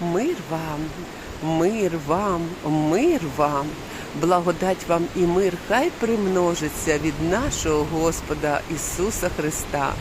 Мир вам, мир вам, мир вам, благодать вам і мир хай примножиться від нашого Господа Ісуса Христа.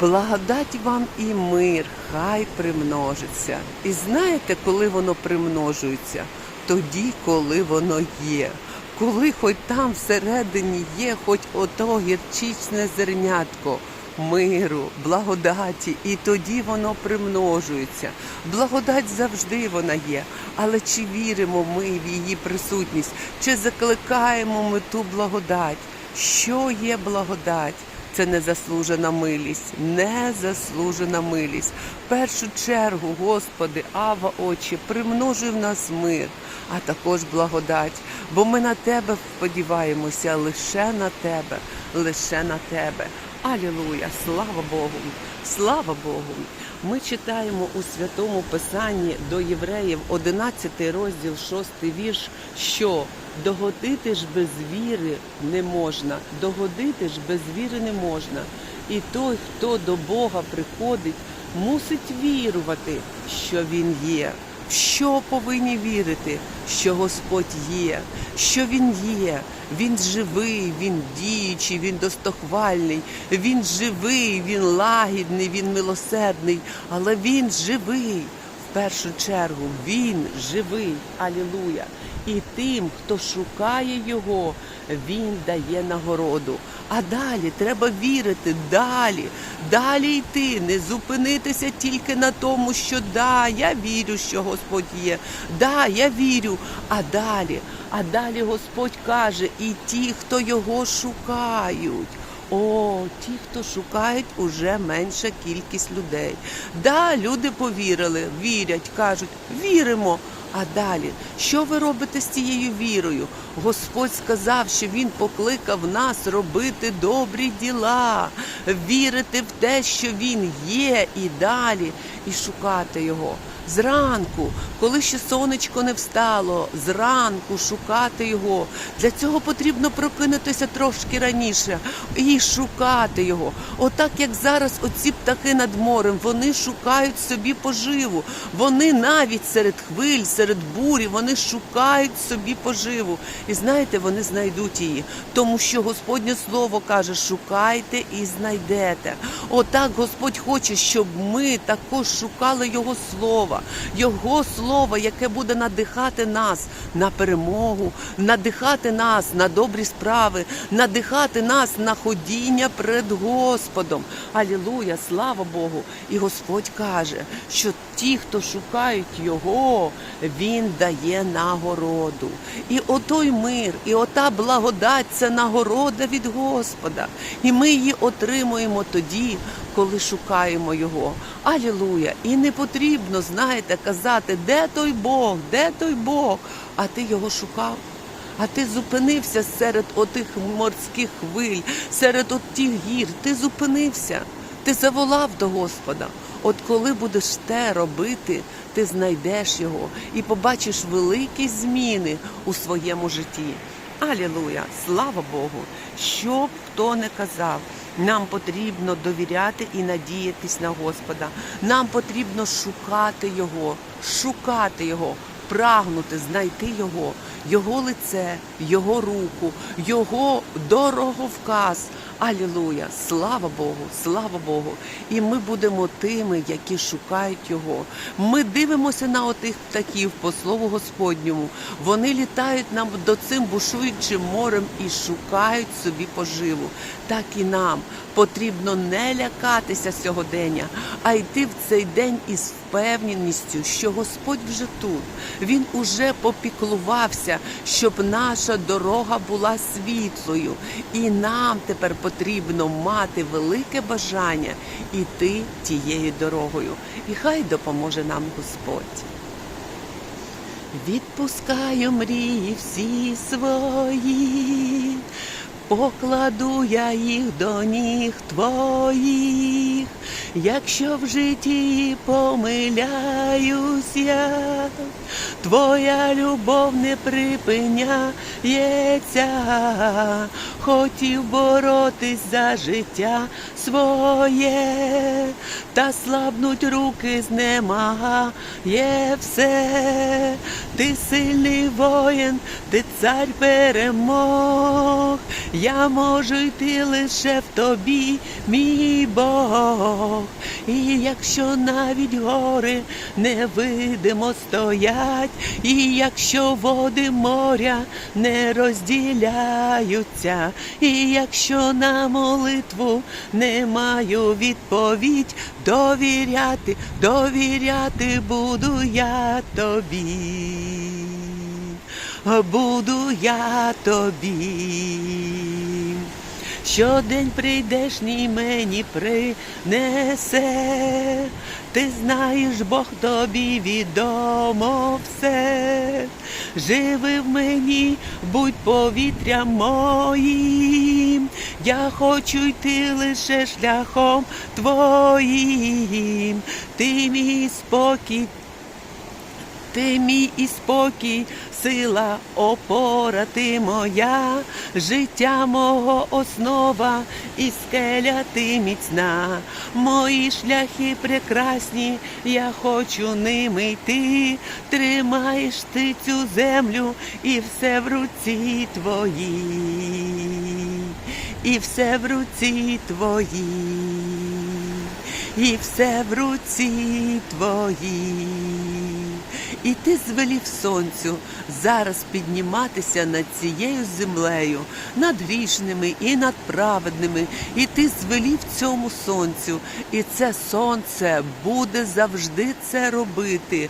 Благодать вам і мир хай примножиться. І знаєте, коли воно примножується? Тоді, коли воно є. Коли хоч там всередині є, хоч ото гірчичне зернятко миру, благодаті, і тоді воно примножується. Благодать завжди вона є. Але чи віримо ми в її присутність, чи закликаємо ми ту благодать? Що є благодать? Це незаслужена милість, незаслужена милість. В першу чергу, Господи, Ава, Отче, примножуй в нас мир, а також благодать. Бо ми на Тебе сподіваємося лише на Тебе, лише на Тебе. Алілуя! Слава Богу! Слава Богу! Ми читаємо у святому Писанні до євреїв 11 розділ, 6 вірш, що догодити ж без віри не можна, догодити ж без віри не можна. І той, хто до Бога приходить, мусить вірувати, що Він є. В що повинні вірити? Що Господь є, що Він є. Він живий, він діючий, він достохвальний, він живий, він лагідний, він милосердний, але він живий. Першу чергу він живий. Алілуя. І тим, хто шукає його, він дає нагороду. А далі треба вірити, далі, далі йти, не зупинитися тільки на тому, що да, я вірю, що Господь є. Да, я вірю. А далі, а далі Господь каже, і ті, хто його шукають. О, ті, хто шукають, уже менша кількість людей. Да, люди повірили, вірять, кажуть, віримо. А далі, що ви робите з цією вірою? Господь сказав, що Він покликав нас робити добрі діла, вірити в те, що Він є, і далі, і шукати Його. Зранку, коли ще сонечко не встало, зранку шукати його. Для цього потрібно прокинутися трошки раніше і шукати його. Отак як зараз оці птахи над морем, вони шукають собі поживу. Вони навіть серед хвиль, серед бурі, вони шукають собі поживу. І знаєте, вони знайдуть її, тому що Господнє слово каже: шукайте і знайдете. Отак Господь хоче, щоб ми також шукали Його слова, Його слово, яке буде надихати нас на перемогу, надихати нас на добрі справи, надихати нас на ходіння перед Господом. Алілуя, слава Богу! І Господь каже, що ті, хто шукають Його, Він дає нагороду. І отой мир, і ота благодать це нагорода від Господа. І ми її отримуємо тоді, коли шукаємо Його. Алілуя! І не потрібно, знаєте, казати, де той Бог, де той Бог, а ти його шукав. А ти зупинився серед отих морських хвиль, серед отих гір. Ти зупинився, ти заволав до Господа. От коли будеш те робити, ти знайдеш його і побачиш великі зміни у своєму житті. Алілуя! Слава Богу! Що б хто не казав, нам потрібно довіряти і надіятись на Господа. Нам потрібно шукати Його, шукати Його, прагнути, знайти Його, Його лице, Його руку, Його дороговказ. Алілуя! Слава Богу! Слава Богу! І ми будемо тими, які шукають Його. Ми дивимося на отих птахів по слову Господньому. Вони літають нам до цим бушуючим морем і шукають собі поживу. Так і нам потрібно не лякатися сьогодення, а йти в цей день із впевненістю, що Господь вже тут. Він уже попіклувався, щоб наша дорога була світлою. І нам тепер потрібно мати велике бажання іти тією дорогою. І хай допоможе нам Господь. Відпускаю мрії всі свої, покладу я їх до ніг твоїх, якщо в житті помиляюсь я, твоя любов не припиняється, хотів боротись за життя своє, та слабнуть руки знемагає все, ти сильний воїн, ти цар перемог, я можу йти лише в тобі, мій Бог. І якщо навіть гори невидимо стоять, і якщо води моря не розділяються, і якщо на молитву не маю відповідь, довіряти, довіряти буду я тобі. Буду я тобі. Щодень прийдешній мені принесе, ти знаєш, Бог тобі відомо все. Живи в мені, будь повітрям моїм, я хочу йти лише шляхом твоїм, ти мій спокій, ти мій і спокій, сила, опора ти моя, життя мого основа і скеля ти міцна. Мої шляхи прекрасні, я хочу ними йти. Тримаєш ти цю землю і все в руці твоїй, і все в руці твоїй, і все в руці твоїй. І ти звелів сонцю зараз підніматися над цією землею, над грішними і над праведними. І ти звелів цьому сонцю, і це сонце буде завжди це робити,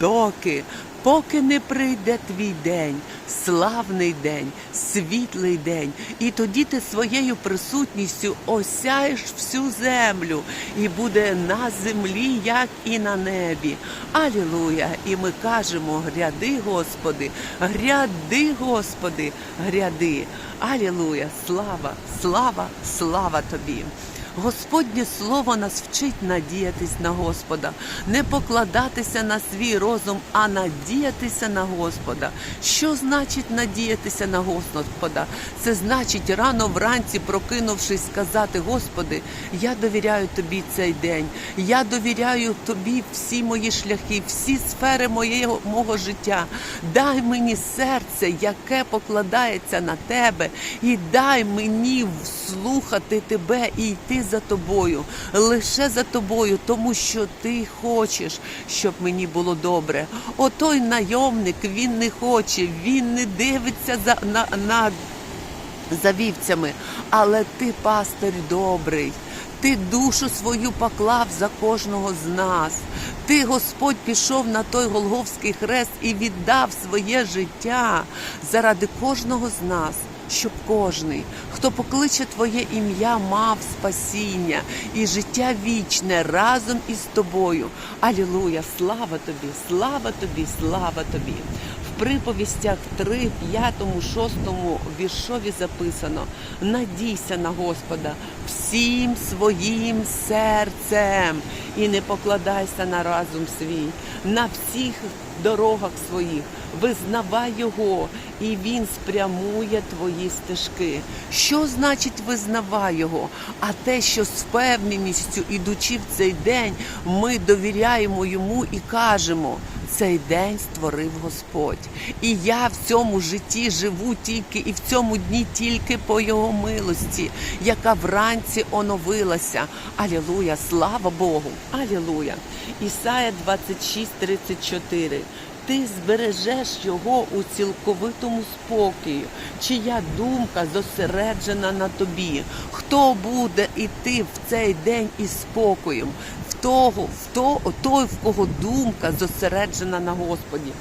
доки. Поки не прийде твій день, славний день, світлий день, і тоді ти своєю присутністю осяєш всю землю, і буде на землі, як і на небі. Алілуя! І ми кажемо: гряди, Господи, гряди, Господи, гряди. Алілуя! Слава, слава, слава тобі! Господнє слово нас вчить надіятись на Господа, не покладатися на свій розум, а надіятися на Господа. Що значить надіятися на Господа? Це значить рано вранці, прокинувшись, сказати: Господи, я довіряю тобі цей день, я довіряю тобі всі мої шляхи, всі сфери моєго мого життя. Дай мені серце, яке покладається на тебе, і дай мені слухати тебе і йти за тобою, лише за тобою, тому що ти хочеш, щоб мені було добре. Отой найомник він не хоче, він не дивиться за на, на за вівцями, але ти пастир добрий. Ти душу свою поклав за кожного з нас. Ти, Господь, пішов на той Голговський хрест і віддав своє життя заради кожного з нас, щоб кожний, хто покличе Твоє ім'я, мав спасіння і життя вічне разом із тобою. Алілуя! Слава тобі, слава тобі, слава тобі! В приповістях 3, 5, 6 віршові записано: надійся на Господа всім своїм серцем і не покладайся на разум свій, на всіх дорогах своїх, визнавай його, і він спрямує твої стежки. Що значить визнавай його? А те, що з впевненістю, ідучи в цей день, ми довіряємо йому і кажемо. Цей день створив Господь, і я в цьому житті живу тільки і в цьому дні тільки по його милості, яка вранці оновилася. Алілуя, слава Богу! Алілуя! Ісая 26, 34. Ти збережеш його у цілковитому спокою, чия думка зосереджена на тобі. Хто буде іти в цей день із спокоєм? В того, в то, той, в кого думка зосереджена на Господі.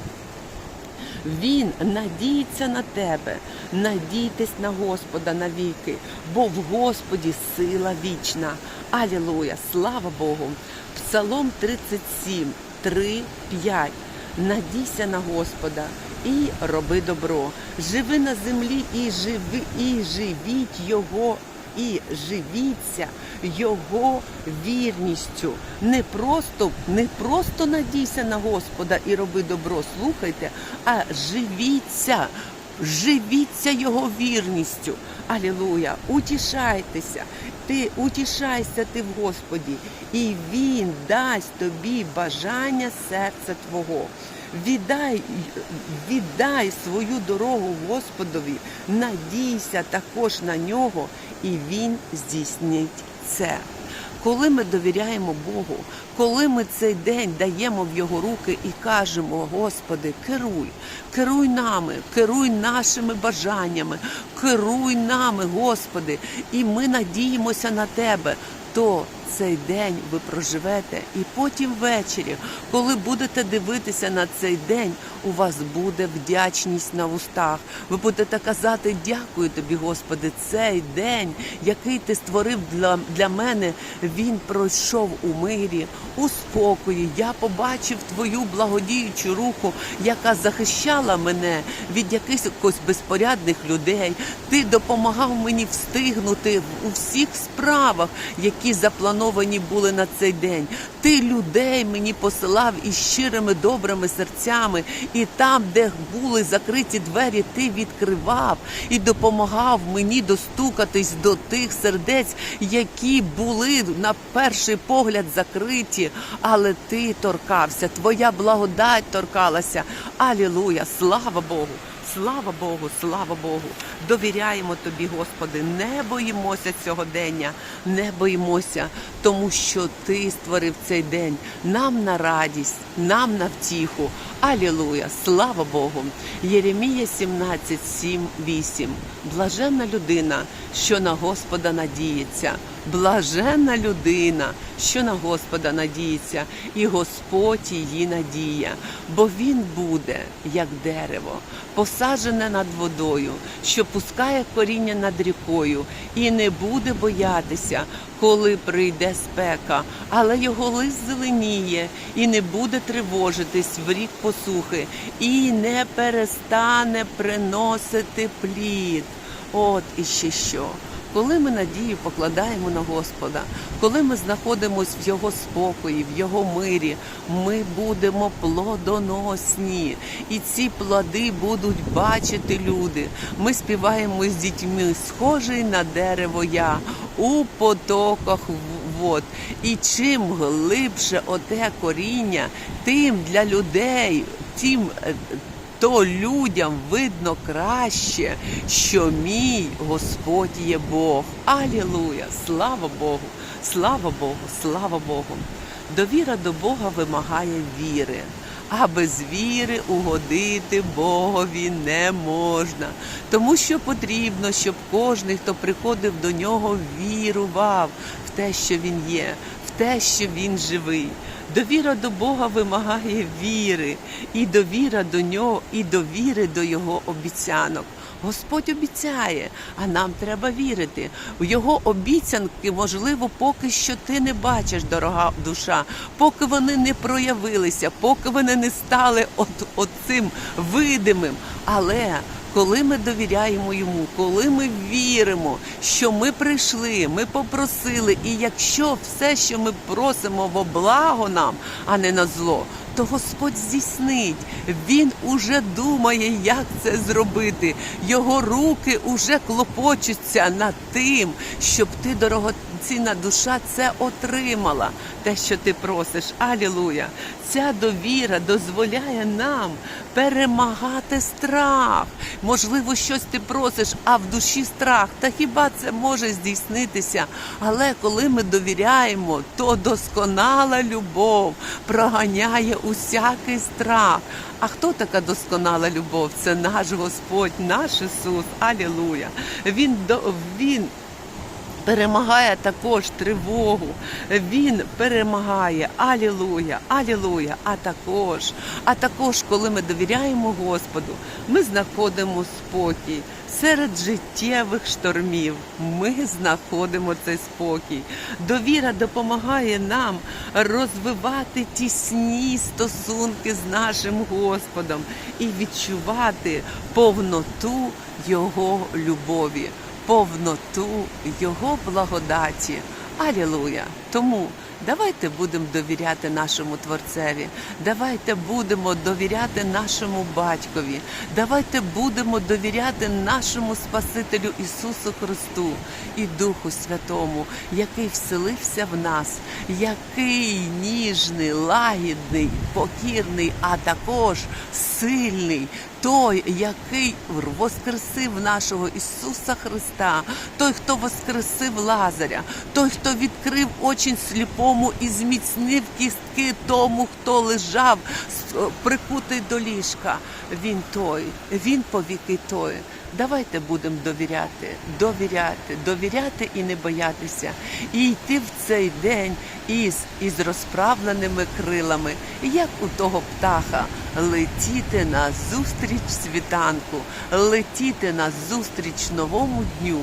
Він надіється на тебе, надійтесь на Господа навіки, бо в Господі сила вічна. Алілуя! Слава Богу! Псалом 37, 3, 5. Надійся на Господа і роби добро. Живи на землі і живи, і живіть його. І живіться його вірністю. Не просто, не просто надійся на Господа і роби добро, слухайте, а живіться, живіться його вірністю. Алілуя! Утішайтеся, ти утішайся ти в Господі, і Він дасть тобі бажання серця Твого. Віддай, віддай свою дорогу Господові, надійся також на нього, і Він здійснить це. Коли ми довіряємо Богу, коли ми цей день даємо в Його руки і кажемо, Господи, керуй, керуй нами, керуй нашими бажаннями, керуй нами, Господи, і ми надіємося на Тебе, то цей день ви проживете, і потім ввечері, коли будете дивитися на цей день, у вас буде вдячність на устах. Ви будете казати, дякую тобі, Господи, цей день, який ти створив для, для мене, він пройшов у мирі, у спокої. Я побачив твою благодіючу руку, яка захищала мене від якихось безпорядних людей. Ти допомагав мені встигнути у всіх справах, які заплановані були на цей день. Ти людей мені посилав із щирими добрими серцями, і там, де були закриті двері, ти відкривав і допомагав мені достукатись до тих сердець, які були на перший погляд закриті, але ти торкався, твоя благодать торкалася. Алілуя! Слава Богу! Слава Богу, слава Богу! Довіряємо тобі, Господи, не боїмося цього дня, не боїмося, тому що Ти створив цей день нам на радість, нам на втіху. Алілуя! Слава Богу! Єремія 17, 7, 8. Блаженна людина, що на Господа надіється. Блаженна людина, що на Господа надіється, і Господь її надія, бо він буде як дерево, посаджене над водою, що пускає коріння над рікою, і не буде боятися, коли прийде спека, але його лист зеленіє, і не буде тривожитись в рік посухи, і не перестане приносити плід. От іще що. Коли ми надію покладаємо на Господа, коли ми знаходимося в Його спокої, в Його мирі, ми будемо плодоносні, і ці плоди будуть бачити люди. Ми співаємо з дітьми, схожий на дерево я у потоках вод. І чим глибше оте коріння, тим для людей, тим. То людям видно краще, що мій Господь є Бог. Алілуя! Слава Богу! Слава Богу! Слава Богу! Довіра до Бога вимагає віри. А без віри угодити Богові не можна, тому що потрібно, щоб кожен, хто приходив до нього, вірував в те, що він є, в те, що він живий. Довіра до Бога вимагає віри, і довіра до нього, і довіри до Його обіцянок. Господь обіцяє, а нам треба вірити. В його обіцянки, можливо, поки що ти не бачиш, дорога душа, поки вони не проявилися, поки вони не стали от, от цим видимим. Але коли ми довіряємо йому, коли ми віримо, що ми прийшли, ми попросили, і якщо все, що ми просимо во благо нам, а не на зло, то Господь здійснить. Він уже думає, як це зробити. Його руки уже клопочуться над тим, щоб ти, дорогоцінна душа, це отримала. Те, що ти просиш. Алілуя! Ця довіра дозволяє нам перемагати страх. Можливо, щось ти просиш, а в душі страх. Та хіба це може здійснитися? Але коли ми довіряємо, то досконала любов проганяє усякий страх. А хто така досконала любов? Це наш Господь, наш Ісус. Алілуя! Він до він перемагає також тривогу. Він перемагає. Алілуя, алілуя. А також, а також, коли ми довіряємо Господу, ми знаходимо спокій. Серед життєвих штормів ми знаходимо цей спокій. Довіра допомагає нам розвивати тісні стосунки з нашим Господом і відчувати повноту Його любові повноту Його благодаті. Алілуя! Тому давайте будемо довіряти нашому Творцеві, давайте будемо довіряти нашому батькові, давайте будемо довіряти нашому Спасителю Ісусу Христу і Духу Святому, який вселився в нас, який ніжний, лагідний, покірний, а також сильний. Той, який воскресив нашого Ісуса Христа, той, хто воскресив Лазаря, той, хто відкрив очі сліпому і зміцнив кістки тому, хто лежав прикутий до ліжка. Він той, він повіки той. Давайте будемо довіряти, довіряти, довіряти і не боятися, і йти в цей день із, із розправленими крилами, як у того птаха, летіти на зустріч світанку, летіти на зустріч новому дню,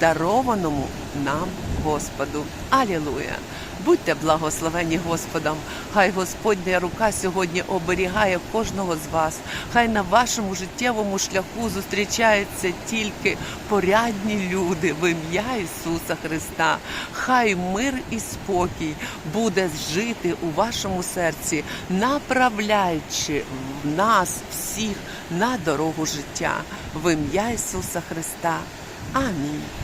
дарованому нам Господу. Алілуя! Будьте благословені Господом. Хай Господня рука сьогодні оберігає кожного з вас. Хай на вашому життєвому шляху зустрічаються тільки порядні люди в ім'я Ісуса Христа. Хай мир і спокій буде жити у вашому серці, направляючи нас всіх на дорогу життя в ім'я Ісуса Христа. Амінь.